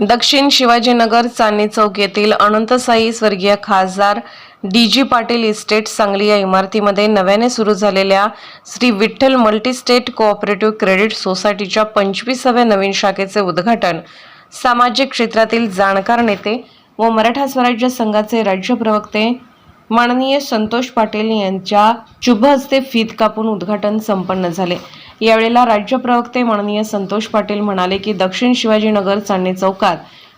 दक्षिण शिवाजीनगर चांदणी चौक येथील अनंतसाई स्वर्गीय खासदार D G Patil estate Sangli या इमारतीमध्ये नव्याने सुरू झालेल्या Shri Vitthal multistate cooperative credit सोसायटीच्या पंचवीसाव्या नवीन शाखेचे उद्घाटन. सामाजिक क्षेत्रातील जाणकार नेते व मराठा स्वराज्य संघाचे राज्य प्रवक्ते माननीय संतोष पाटील यांच्या शुभ हस्ते फीत कापून उद्घाटन संपन्न झाले. यावेळेला राज्य प्रवक्ते माननीय संतोष पाटील म्हणाले की दक्षिण शिवाजीनगर चांदणी चौकात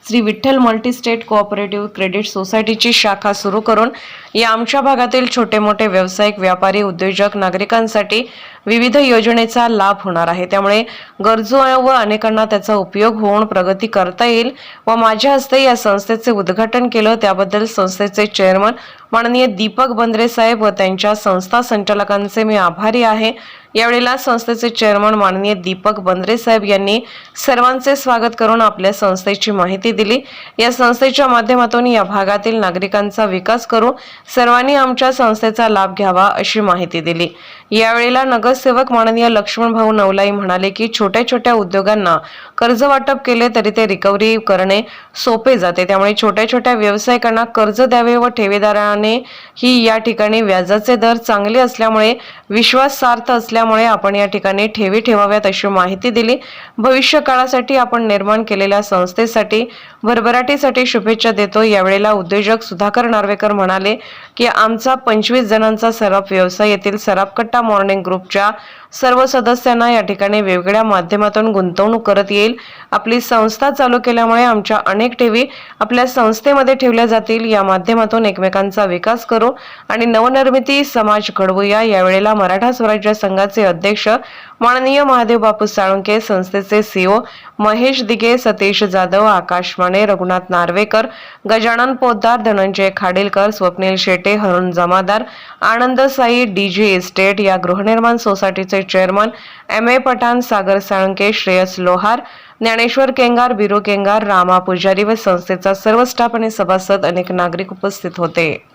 Shri Vitthal multistate cooperative credit सोसायटीची शाखा सुरू करून या आमच्या भागातील छोटे मोठे व्यावसायिक व्यापारी उद्योजक नागरिकांसाठी विविध योजनेचा लाभ होणार आहे. त्यामुळे गरजू व अनेकांना त्याचा उपयोग होऊन प्रगती करता येईल व माझ्या हस्ते या संस्थेचे उद्घाटन केलं. त्याबद्दल संस्थेचे चेअरमन माननीय दीपक बंद्रे साहेब व त्यांच्या संस्था संचालकांचे मी आभारी आहे. यावेळेला संस्थेचे चेअरमन माननीय दीपक बंद्रे साहेब यांनी सर्वांचे स्वागत करून आपल्या संस्थेची माहिती दिली. या संस्थेच्या माध्यमातून या भागातील नागरिकांचा विकास करू सर्वांनी आमच्या संस्थेचा लाभ घ्यावा अशी माहिती दिली. यावेळेला नगरसेवक माननीय लक्ष्मण भाऊ नवलाई म्हणाले की छोट्या छोट्या उद्योगांना कर्ज वाटप केले तरी ते रिकव्हरी करणे सोपे जाते. त्यामुळे छोट्या छोट्या व्यावसायिकांना कर्ज द्यावे व ठेवीदाराने ही या ठिकाणी व्याजाचे दर चांगले असल्यामुळे विश्वासार्थ असल्या असल्यामुळे आपण या ठिकाणी ठेवी ठेवाव्यात अशी माहिती दिली. भविष्य काळासाठी आपण निर्माण केलेल्या संस्थेसाठी भरभराटीसाठी शुभेच्छा देतो. यावेळेला उद्योजक सुधाकर नार्वेकर म्हणाले की आमचा पंचवीस जणांचा सराफ व्यवसाय येथील सराफकट्टा मॉर्निंग ग्रुपच्या सर्व सदस्यांना या ठिकाणी वेगवेगळ्या माध्यमातून गुंतवणूक करत येईल. आपली संस्था चालू केल्यामुळे आमच्या अनेक ठेवी आपल्या संस्थेमध्ये ठेवल्या जातील. या माध्यमातून एकमेकांचा विकास करू आणि नवनिर्मिती समाज घडवूया. यावेळेला मराठा स्वराज्य संघाचे अध्यक्ष माननीय महादेव बापू साळुंके संस्थेचे CO Mahesh Dige Satish Jadhav Akash Mane Raghunath Narvekar Gajanan Poddar Dhananjay Khadelkar Swapnil Shete Harun Jamadar Anand Sai DG estate या गृहनिर्माण सोसायटीचे chairman M A Pathan Sagar Salunke Shreyas Lohar Dnyaneshwar Kengar Biru Kengar Rama Pujari व संस्थेचा सर्व staff आणि सभासद अनेक नागरिक उपस्थित होते.